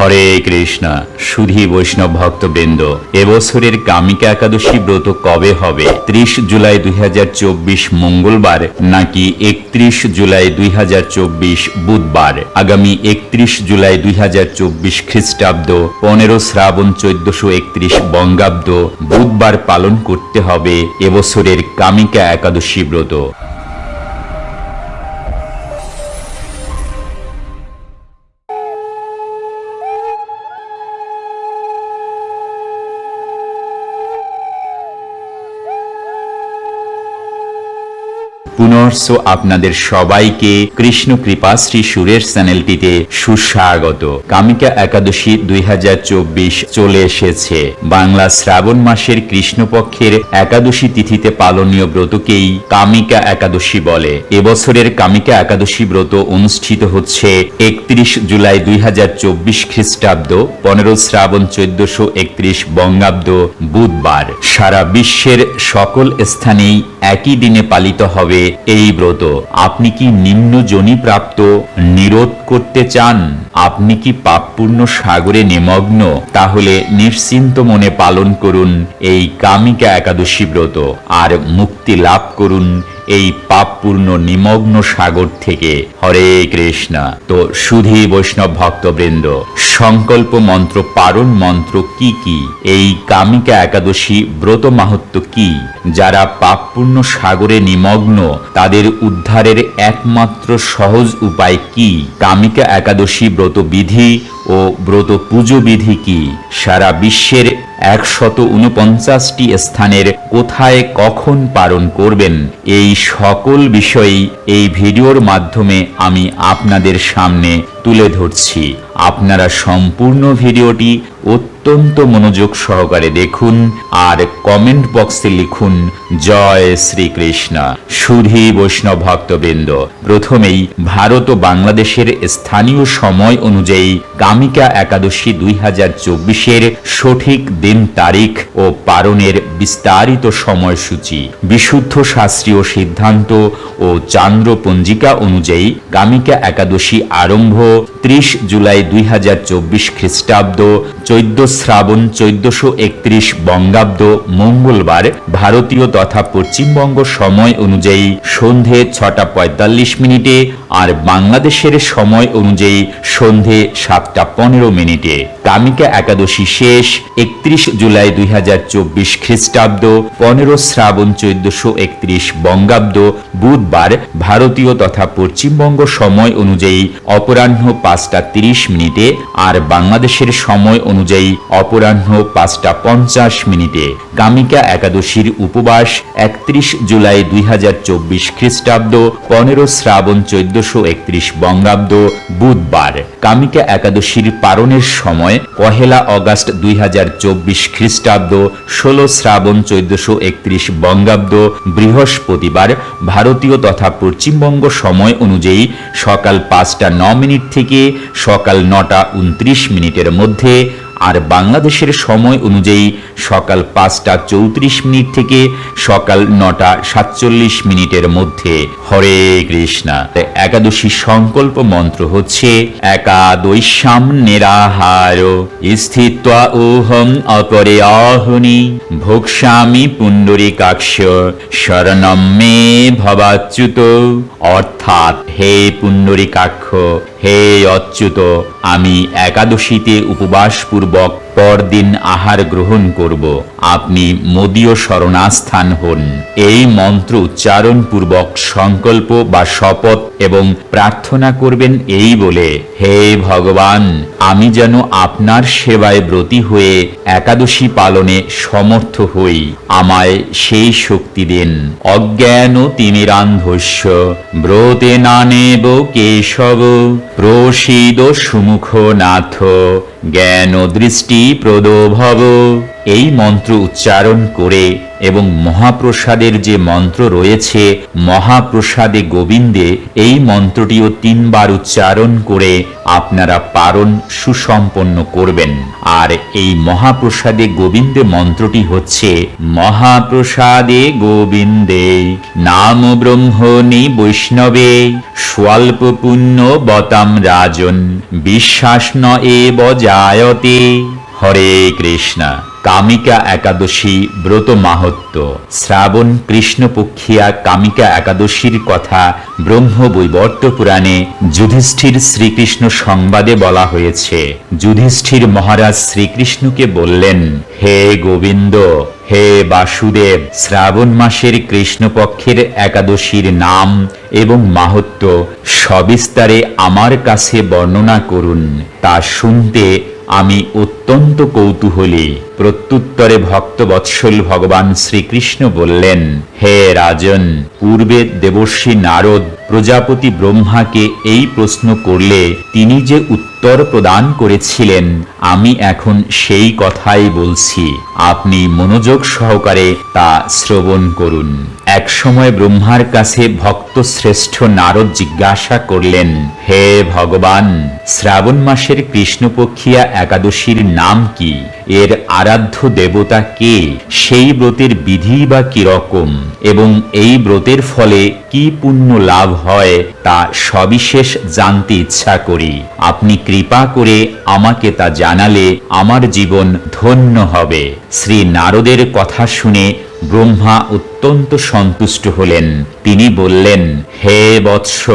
হরে কৃষ্ণ, সুধী বৈষ্ণব ভক্তবৃন্দ এবছরের কামিকা একাদশী ব্রত কবে হবে? ত্রিশ জুলাই দুই হাজার চব্বিশ মঙ্গলবার নাকি একত্রিশ জুলাই দুই হাজার চব্বিশ বুধবার? আগামী একত্রিশ জুলাই দুই হাজার চব্বিশ খ্রিস্টাব্দ, পনেরো শ্রাবণ চোদ্দশো একত্রিশ বঙ্গাব্দ, বুধবার পালন করতে হবে এবছরের কামিকা একাদশী ব্রত। পুনর্স আপনাদের সবাইকে কৃষ্ণ কৃপা শ্রী সুরের চ্যানেলটিতে সুস্বাগত। কামিকা একাদশী দুই চলে এসেছে। বাংলা শ্রাবণ মাসের কৃষ্ণপক্ষের একাদশী তিথিতে পালনীয় ব্রতকেই কামিকা একাদশী বলে। এবছরের কামিকা একাদশী ব্রত অনুষ্ঠিত হচ্ছে একত্রিশ জুলাই দুই হাজার চব্বিশ খ্রিস্টাব্দ, পনেরো শ্রাবণ চোদ্দশো একত্রিশ বঙ্গাব্দ, বুধবার। সারা বিশ্বের সকল স্থানেই একই দিনে পালিত হবে এই ব্রত। আপনি কি নিম্ন প্রাপ্ত? নিরোধ করতে চান? আপনি কি পাপপূর্ণ সাগরে নিমগ্ন? তাহলে নিশ্চিন্ত মনে পালন করুন এই কামিকা একাদশী ব্রত, আর মুক্তি লাভ করুন এই পাপপূর্ণ নিমগ্ন সাগর থেকে হরে কৃষ্ণ। তো সুধী বৈষ্ণব ভক্তবৃন্দ, সংকল্প মন্ত্র, পারণ মন্ত্র কি কি? এই কামিকা একাদশী ব্রত মাহাত্ম কি? যারা পাপপূর্ণ সাগরে নিমগ্ন, তাদের উদ্ধারের একমাত্র সহজ উপায় কি? কামিকা একাদশী ব্রত বিধি ও ব্রত পুজো বিধি কি? সারা বিশ্বের একশত উনপঞ্চাশটি স্থানের কোথায় কখন পালন করবেন? এই সকল বিষয়ই এই ভিডিওর মাধ্যমে আমি আপনাদের সামনে তুলে ধরছি। আপনারা সম্পূর্ণ ভিডিওটি অত্যন্ত মনোযোগ সহকারে দেখুন আর কমেন্ট বক্সে লিখুন, জয় শ্রীকৃষ্ণ। সুধী বৈষ্ণব ভক্তবৃন্দ, প্রথমেই ভারত ও বাংলাদেশের স্থানীয় সময় অনুযায়ী কামিকা একাদশী দুই হাজার চব্বিশের সঠিক দিন তারিখ ও পালনের বিস্তারিত সময়সূচি, বিশুদ্ধ শাস্ত্রীয় সিদ্ধান্ত ও চান্দ্র পঞ্জিকা অনুযায়ী কামিকা একাদশী আরম্ভ ত্রিশ জুলাই দুই হাজার চব্বিশ খ্রিস্টাব্দ, চৈদ্দ শ্রাবণ চৈদ্দশো একত্রিশ বঙ্গাব্দ, মঙ্গলবার ভারতীয় তথা পশ্চিমবঙ্গ সময় অনুযায়ী সন্ধে ছটা পঁয়তাল্লিশ মিনিটে আর বাংলাদেশের সময় অনুযায়ী সন্ধে সাতটা পনেরো মিনিটে কামিকা একাদশী শেষ, একত্রিশ জুলাই দুই হাজার চব্বিশ খ্রিস্টাব্দ, পনেরো শ্রাবণ চৈদ্দশো একত্রিশ বঙ্গাব্দ, বুধবার ভারতীয় তথা পশ্চিমবঙ্গ সময় অনুযায়ী অপরাহ্ন পাঁচটা তিরিশ মিনিটে আর বাংলাদেশের সময় অনুযায়ী অপরাহ্ন পাঁচটা পঞ্চাশ মিনিটে কামিকা একাদশীর উপবাস, একত্রিশ জুলাই দুই হাজার চব্বিশ খ্রিস্টাব্দ, পনেরো শ্রাবণ চৈদ্দশো একত্রিশ বঙ্গাব্দ বুধবার কামিকা একাদশীর পারণের সময় পহেলা অগাস্ট দুই হাজার চব্বিশ খ্রিস্টাব্দ ষোলো শ্রাবণ চৈদ্দশো একত্রিশ বঙ্গাব্দ বৃহস্পতিবার ভারতীয় তথা পশ্চিমবঙ্গ সময় অনুযায়ী সকাল পাঁচটা ন মিনিট থেকে সকাল নটা উনত্রিশ মিনিটের মধ্যে আর বাংলাদেশের সময় অনুযায়ী সকাল পাঁচটা চৌত্রিশ মিনিট থেকে সকাল নটা সাতচল্লিশ মিনিটের মধ্যে। হরে কৃষ্ণা। একাদশী সংকল্প মন্ত্র হচ্ছে একাদৈশ্যাম নিরাহার, স্থিত্বা ওহম অপরে অহনি ভোক্সামি পুণ্ডরী কাক্ষ শরণম মে ভবাচ্যুত। অর্থাৎ, হে পুণ্ডরী কাক্ষ হে অচ্যুত আমি একাদশীতে উপবাসপূর্বক পরদিন আহার গ্রহণ করব। আপনি মোদীয় শরণাস্থান হন। এই মন্ত্র উচ্চারণ পূর্বক সংকল্প বা শপথ এবং প্রার্থনা করবেন এই বলে, হে ভগবান, আমি যেন আপনার সেবায় ব্রতী হয়ে একাদশী পালনে সমর্থ হই। আমায় সেই শক্তি দেন। অজ্ঞান তিমিরান্ধস্য, ব্রতে নানেব কেশব, প্রসীদ সুমুখ নাথ জ্ঞান দৃষ্টি প্রদোভব। এই মন্ত্র উচ্চারণ করে এবং মহাপ্রসাদের যে মন্ত্র রয়েছে, মহাপ্রসাদে গোবিন্দে এই মন্ত্রটিও তিনবার উচ্চারণ করে আপনারা পারণ সুসম্পন্ন করবেন। আর এই মহাপ্রসাদে গোবিন্দে মন্ত্রটি হচ্ছে, মহাপ্রসাদে গোবিন্দে নাম ব্রহ্মণি বৈষ্ণবে, স্বল্প পুণ্য বতাম রাজন, বিশ্বাস ন এব জায়তে হরে কৃষ্ণ। কামিকা একাদশী ব্রত মাহাত্ম শ্রাবণ কৃষ্ণপক্ষিয়া কামিকা একাদশীর কথা ব্রহ্ম বৈবর্ত পুরাণে যুধিষ্ঠির শ্রীকৃষ্ণ সংবাদে বলা হয়েছে। যুধিষ্ঠির মহারাজ শ্রীকৃষ্ণকে বললেন, হে গোবিন্দ, হে বাসুদেব, শ্রাবণ মাসের কৃষ্ণপক্ষের একাদশীর নাম এবং মাহাত্ম সবিস্তারে আমার কাছে বর্ণনা করুন। তা শুনতে আমি অত্যন্ত কৌতূহলী। প্রত্যুত্তরে ভক্ত বৎসল ভগবান শ্রীকৃষ্ণ বললেন, হে রাজন, পূর্বে দেবর্ষী নারদ প্রজাপতি ব্রহ্মাকে এই প্রশ্ন করলে তিনি যে উত্তর প্রদান করেছিলেন, আমি এখন সেই কথাই বলছি, আপনি মনোযোগ সহকারে তা শ্রবণ করুন। এক সময় ব্রহ্মার কাছে ভক্ত শ্রেষ্ঠ নারদ জিজ্ঞাসা করলেন, হে ভগবান, শ্রাবণ মাসের কৃষ্ণপক্ষিয়া একাদশীর নাম কি? এর আরাধ্য দেবতা কে? সেই ব্রতের বিধি বা কীরকম? এবং এই ব্রতের ফলে কি পুণ্য লাভ হয়, তা সবিশেষ জানতে ইচ্ছা করি। আপনি কৃপা করে আমাকে তা জানালে আমার জীবন ধন্য হবে। শ্রী নারদের কথা শুনে ব্রহ্মা অত্যন্ত সন্তুষ্ট হলেন। তিনি বললেন, হে বৎস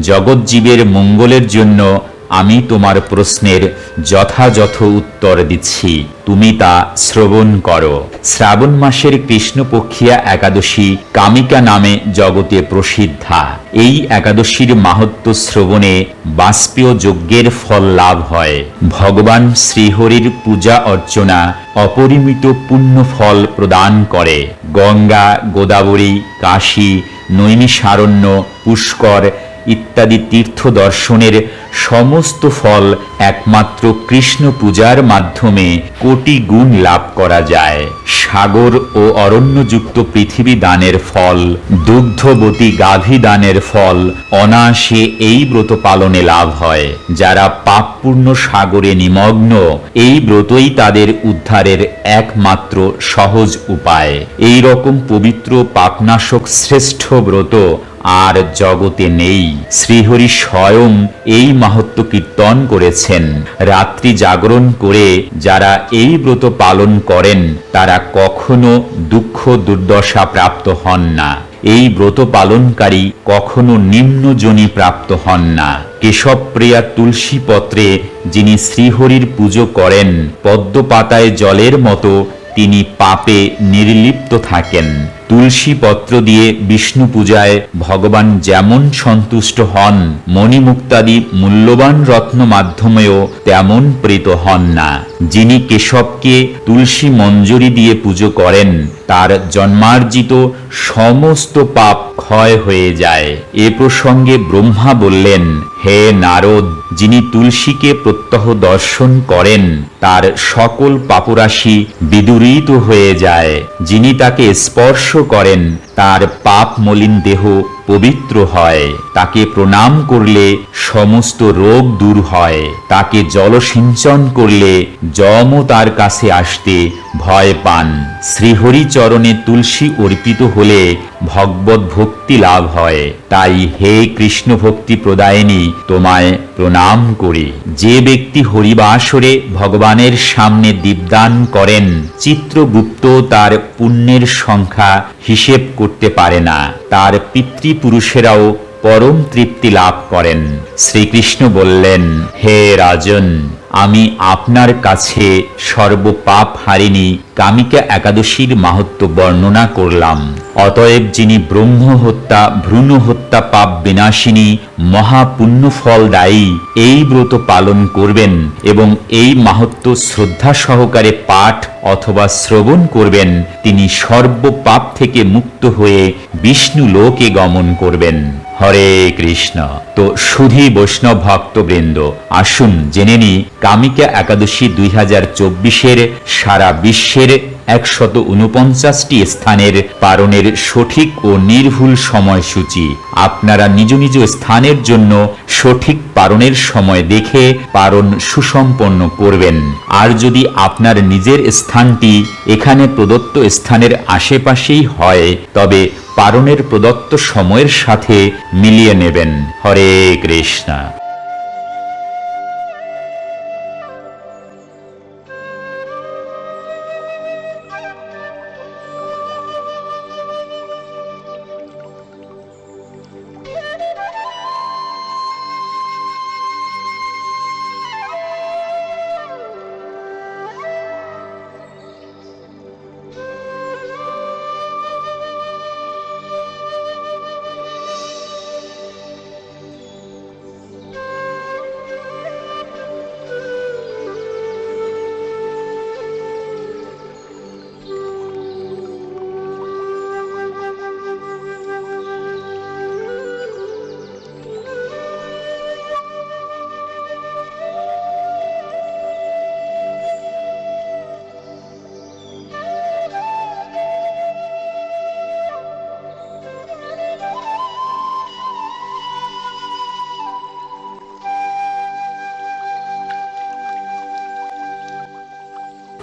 জগৎজীবের মঙ্গলের জন্য আমি তোমার প্রশ্নের যথাযথ উত্তর দিচ্ছি। তুমি তা শ্রবণ করো। শ্রাবণ মাসের কৃষ্ণপক্ষিয়া একাদশী কামিকা নামে জগতে প্রসিদ্ধা। এই একাদশীর মাহাত্ম শ্রবণে বাষ্পীয় যজ্ঞের ফল লাভ হয়। ভগবান শ্রীহরির পূজা অর্চনা অপরিমিত পুণ্য ফল প্রদান করে। গঙ্গা, গোদাবরী, কাশী, নৈমিষারণ্য, পুষ্কর ইত্যাদি তীর্থ দর্শনের সমস্ত ফল একমাত্র কৃষ্ণ পূজার মাধ্যমে কোটি গুণ লাভ করা যায়। সাগর ও অরণ্যযুক্ত পৃথিবী দানের ফল, দুগ্ধবতী গাভী দানের ফল অনায়াসে এই ব্রত পালনে লাভ হয়। যারা পাপপূর্ণ সাগরে নিমগ্ন, এই ব্রতই তাদের উদ্ধারের একমাত্র সহজ উপায়। এই রকম পবিত্র পাপনাশক শ্রেষ্ঠ ব্রত আর জগতে নেই। শ্রীহরি স্বয়ং এই মাহাত্ম কীর্তন করেছেন। রাত্রি জাগরণ করে যারা এই ব্রত পালন করেন, তারা কখনো দুঃখ দুর্দশা প্রাপ্ত হন না। এই ব্রত পালনকারী কখনো নিম্নজনী প্রাপ্ত হন না। কেশবপ্রিয়া তুলসী পত্রে যিনি শ্রীহরির পুজো করেন, পদ্মপাতায় জলের মতো তিনি পাপে নির্লিপ্ত থাকেন। তুলসী পত্র দিয়ে বিষ্ণু পূজায় ভগবান যেমন সন্তুষ্ট হন, মণিমুক্তাদি মূল্যবান রত্ন মাধ্যমেও তেমন প্রীত হন না। যিনি কেশবকে তুলসী মঞ্জরি দিয়ে পুজো করেন, তার জন্মার্জিত সমস্ত পাপ ক্ষয় হয়ে যায়। এ প্রসঙ্গে ব্রহ্মা বললেন, হে নারদ যিনি তুলসীকে প্রত্যহ দর্শন করেন, তার সকল পাপরাশি বিদুরিত হয়ে যায়। যিনি তাকে স্পর্শ করেন, তার পাপ মলিন দেহ পবিত্র হয়। তাকে প্রণাম করলে সমস্ত রোগ দূর হয়। তাকে জলসিঞ্চন করলে যমও তার কাছে আসতে ভয় পান। শ্রীহরি চরণে তুলসী অর্পিত হলে ভগবত ভক্তি লাভ হয়। তাই হে কৃষ্ণ ভক্তি প্রদায়নী, তোমায় প্রণাম করি। যে ব্যক্তি হরিবাসরে ভগবানের সামনে দীপদান করেন, চিত্রগুপ্ত তার পুণ্যের সংখ্যা হিসেব করতে পারে না। তার পিতৃপুরুষেরাও পরম তৃপ্তি লাভ করেন। শ্রীকৃষ্ণ বললেন হে রাজন আমি আপনার কাছে সর্বপাপ হারিনি কামিকা একাদশীর মাহাত্ম বর্ণনা করলাম। অতএব যিনি ব্রহ্ম হত্যা, ভ্রূণ হত্যা, পাপ বিনাশিনী মহাপুণ্য ফলদায়ী এই ব্রত পালন করবেন এবং এই মাহাত্ম শ্রদ্ধা সহকারে পাঠ অথবা শ্রবণ করবেন, তিনি সর্বপাপ থেকে মুক্ত হয়ে বিষ্ণু লোকে গমন করবেন। হরে কৃষ্ণ। তো সুধী বৈষ্ণব ভক্তবৃন্দ, আসুন জেনে নি কামিকা একাদশী দুই হাজার চব্বিশের সারা বিশ্বের একশত উনপঞ্চাশটি স্থানের পারণের সঠিক ও নির্ভুল সময়সূচি। আপনারা নিজ নিজ স্থানের জন্য সঠিক পারণের সময় দেখে পারণ সুসম্পন্ন করবেন। আর যদি আপনার নিজের স্থানটি এখানে প্রদত্ত স্থানের আশেপাশেই হয়, তবে পারণের প্রদত্ত সময়ের সাথে মিলিয়ে নেবেন। হরে কৃষ্ণ।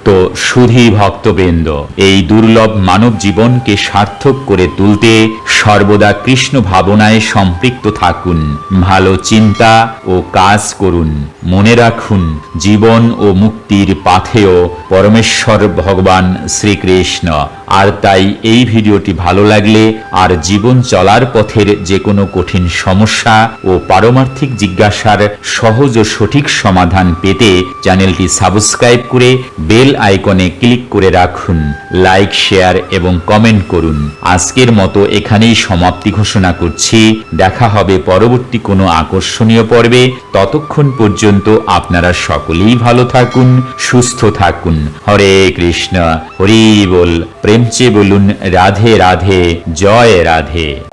তো সুধী ভক্তবৃন্দ, এই দুর্লভ মানব জীবনকে সার্থক করে তুলতে সর্বদা কৃষ্ণ ভাবনায় সম্পৃক্ত থাকুন, ভালো চিন্তা ও কাজ করুন, মনে রাখুন জীবন ও মুক্তির পাথেয় পরমেশ্বর ভগবান শ্রীকৃষ্ণ। আর তাই এই ভিডিওটি ভালো লাগলে আর জীবন চলার পথের যে কোনো কঠিন সমস্যা ও পারমার্থিক জিজ্ঞাসার সহজ ও সঠিক সমাধান পেতে চ্যানেলটি সাবস্ক্রাইব করে বেল আইকনে ক্লিক করে রাখুন, লাইক, শেয়ার এবং কমেন্ট করুন। আজকের মতো এখানেই সমাপ্তি ঘোষণা করছি। দেখা হবে পরবর্তী কোনো আকর্ষণীয় পর্বে। ততক্ষণ পর্যন্ত আপনারা সকলেই ভালো থাকুন, সুস্থ থাকুন। হরে কৃষ্ণ, হরি বল। প্রেমচে বলুন, রাধে রাধে, জয় রাধে।